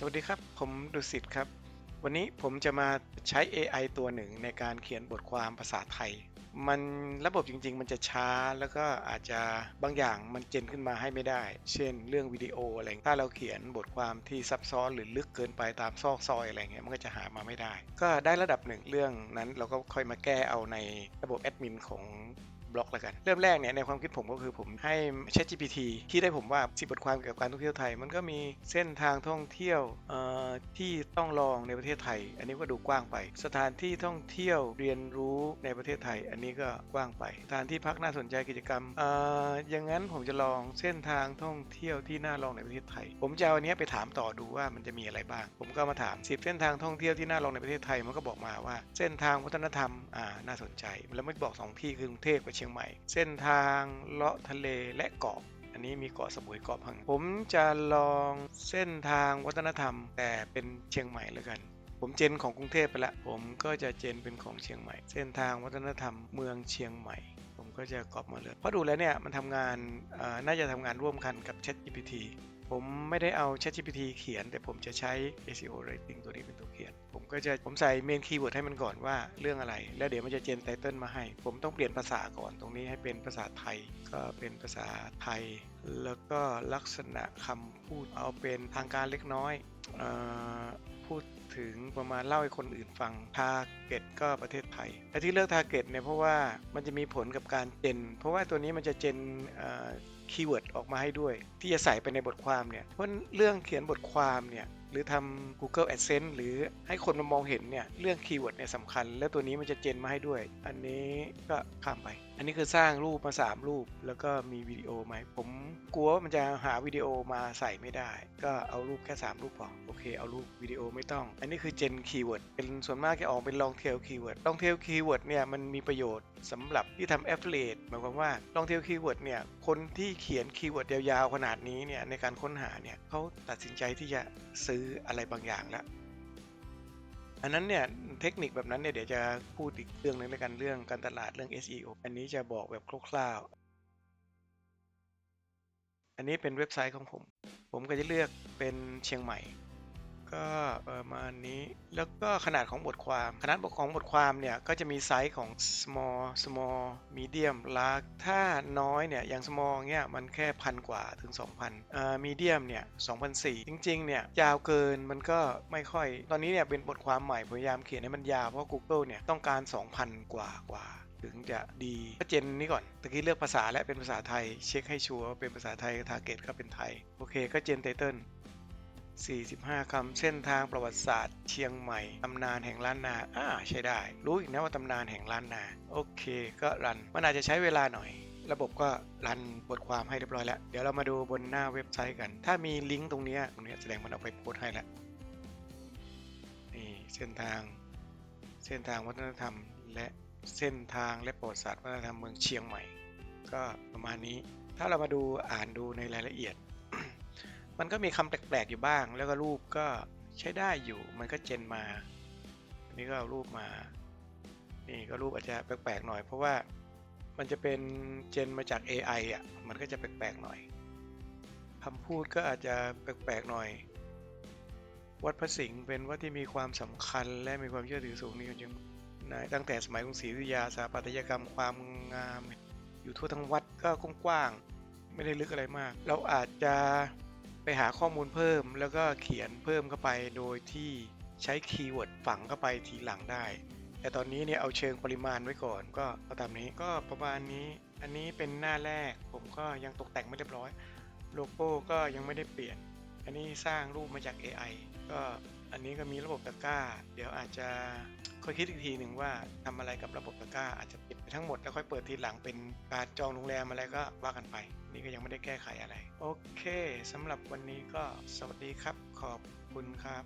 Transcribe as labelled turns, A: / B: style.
A: สวัสดีครับ ผมดุสิตครับ วันนี้ผมจะมาใช้ AI ตัวหนึ่งในการเขียนบทความภาษาไทย มันระบบจริง ๆ มันจะช้าแล้วก็อาจจะบางอย่างมันเจนขึ้นมาให้ไม่ได้ เช่น เรื่องวิดีโออะไรถ้าเราเขียนบทความที่ซับซ้อนหรือลึกเกินไปตามซอกซอยอะไรเงี้ยมันก็จะหามาไม่ได้ ก็ได้ระดับหนึ่งเรื่องนั้นเราก็ค่อยมาแก้เอาในระบบแอดมินของ บล็อกแล้วกัน เริ่มแรกเนี่ยในความคิดผมก็คือผมให้ ChatGPT คิดได้ผมว่าสิบทความเกี่ยวกับการท่องเที่ยวไทย มันก็มีเส้นทางท่องเที่ยวที่ต้องลองในประเทศไทย อันนี้ก็ดูกว้างไป สถานที่ท่องเที่ยวเรียนรู้ในประเทศไทย อันนี้ก็กว้างไป สถานที่พักน่าสนใจกิจกรรมอ่ออย่างนั้นผมจะลองเส้นทางท่องเที่ยวที่น่าลองในประเทศไทย ผมจะเอาอันนี้ไปถามต่อดูว่ามันจะมีอะไรบ้าง ผมก็มาถาม10เส้นทางท่องเที่ยวที่น่าลองในประเทศไทยมันก็บอกมาว่า เส้นทางวัฒนธรรมอ่าน่าสนใจ แล้วไม่บอกสองที่คือกรุงเทพกับชียงใหม่ เส้นทางเลาะทะเลและเกาะอันนี้มีเกาะสมุยเกาะพัง ผมจะลองเส้นทางวัฒนธรรม แต่เป็นเชียงใหม่แล้วกัน ผมเจนของกรุงเทพไปละ ผมก็จะเจนเป็นของเชียงใหม่ เส้นทางวัฒนธรรมเมืองเชียงใหม่ ผมก็จะกรอบมาเลยเพราะดูแล้วเนี่ยมันทำงานน่าจะทำงานร่วมกันกับ ChatGPT ผมไม่ได้เอา ChatGPT เขียน แต่ผมจะใช้ SEO Rating ตัวนี้เป็นตัวเขียน ผมก็จะผมใส่เมนคีย์เวิร์ดให้มันก่อนว่าเรื่องอะไร แล้วเดี๋ยวมันจะเจนไตเติลมาให้ ผมต้องเปลี่ยนภาษาก่อนตรงนี้ให้เป็นภาษาไทย ก็เป็นภาษาไทย แล้วก็ลักษณะคำพูดเอาเป็นทางการเล็กน้อยออพูดถึงประมาณเล่าให้คนอื่นฟังทาเก็ตก็ประเทศไทยแต่ที่เลือกทาเก็ตเนี่ยเพราะว่ามันจะมีผลกับการเจน เพราะว่าตัวนี้มันจะเจน คีย์เวิร์ดออกมาให้ด้วย ที่จะใส่ไปในบทความเนี่ยเพราะเรื่องเขียนบทความเนี่ย หรือทำ Google AdSense หรือให้คนมามองเห็นเนี่ยเรื่องคีย์เวิร์ดเนี่ยสำคัญ แล้วตัวนี้มันจะเจนมาให้ด้วย อันนี้ก็ข้ามไป อันนี้คือสร้างรูปมา 3 รูป แล้วก็มีวิดีโอไหมผมกลัวว่ามันจะหาวิดีโอมาใส่ไม่ได้ ก็เอารูปแค่ 3 รูปพอโอเคเอารูปวิดีโอไม่ต้อง อันนี้คือเจนคีย์เวิร์ดเป็นส่วนมากจะออกเป็น long tail keyword long tail keyword เนี่ยมันมีประโยชน์สำหรับที่ทำ affiliate หมายความว่า long tail keyword เนี่ยคนที่เขียนคีย์เวิร์ดยาวๆขนาดนี้เนี่ยในการค้นหาเนี่ยเขาตัดสินใจที่จะซื้ออะไรบางอย่างแล้วอันนั้นเนี่ยเทคนิคแบบนั้นเนี่ยเดี๋ยวจะพูดอีกเรื่องหนึงในการเรื่องการตลาดเรื่อง SEO อันนี้จะบอกแบบคร่าวๆ อันนี้เป็นเว็บไซต์ของผม ผมก็จะเลือกเป็นเชียงใหม่ ก็ประมาณนี้ แล้วก็ขนาดของบทความ ขนาดของบทความเนี่ยก็จะมีไซส์ของ small small medium large ถ้าน้อยเนี่ยอย่าง small เนี่ยมันแค่พันกว่าถึง 2,000อ่า medium เนี่ย2,004จริงๆเนี่ยยาวเกินมันก็ไม่ค่อย ตอนนี้เนี่ยเป็นบทความใหม่พยายามเขียนให้มันยาวเพราะ Google เนี่ยต้องการ 2,000 กว่ากว่าถึงจะดีก็เจนนี้ก่อนตะกี้เลือกภาษาและเป็นภาษาไทย เช็คให้ชัวร์เป็นภาษาไทยทาร์เก็ตก็เป็นไทย โอเค ก็เจนไตเติล 45 คำเส้นทางประวัติศาสตร์เชียงใหม่ ตำนานแห่งล้านนา อ่า ใช้ได้ รู้อีกนะว่าตำนานแห่งล้านนา โอเค ก็รัน มันอาจจะใช้เวลาหน่อย ระบบก็รันบทความให้เรียบร้อยแล้ว เดี๋ยวเรามาดูบนหน้าเว็บไซต์กัน ถ้ามีลิงก์ตรงนี้ตรงนี้แสดงมันเอาไปโพสต์ให้แล้ว นี่เส้นทาง เส้นทางวัฒนธรรม และเส้นทางและประวัติศาสตร์วัฒนธรรมเมืองเชียงใหม่ ก็ประมาณนี้ ถ้าเรามาดูอ่านดูในรายละเอียด มันก็มีคำแปลกๆอยู่บ้าง แล้วก็รูปก็ใช้ได้อยู่ มันก็เจนมา อันนี้ก็เอารูปมา นี่ก็รูปอาจจะแปลกๆหน่อย เพราะว่ามันจะเป็นเจนมาจาก AI อะ มันก็จะแปลกๆหน่อยคำพูดก็อาจจะแปลกๆหน่อย วัดพระสิงห์เป็นวัดที่มีความสำคัญและมีความเชื่อถือสูงนี่จริงตั้งแต่สมัยกรุงศรีอยุธยาสถาปัตยกรรมความงาม อยู่ทั่วทั้งวัดก็กว้างๆไม่ได้ลึกอะไรมาก เราอาจจะ ไปหาข้อมูลเพิ่มแล้วก็เขียนเพิ่มเข้าไปโดยที่ใช้คีย์เวิร์ดฝังเข้าไปทีหลังได้ แต่ตอนนี้เนี่ยเอาเชิงปริมาณไว้ก่อนก็เอาตามนี้ก็ประมาณนี้ อันนี้เป็นหน้าแรก ผมก็ยังตกแต่งไม่เรียบร้อย โลโก้ก็ยังไม่ได้เปลี่ยน อันนี้สร้างรูปมาจาก AI ก็อันนี้ก็มีระบบตะกร้า เดี๋ยวอาจจะค่อยคิดอีกทีหนึ่งว่าทำอะไรกับระบบตะกร้าอาจจะเปิดไป ทั้งหมดแล้วค่อยเปิดทีหลังเป็นการจองโรงแรมอะไรก็ว่ากันไป นี่ก็ยังไม่ได้แก้ไขอะไร โอเคสำหรับวันนี้ก็สวัสดีครับขอบคุณครับ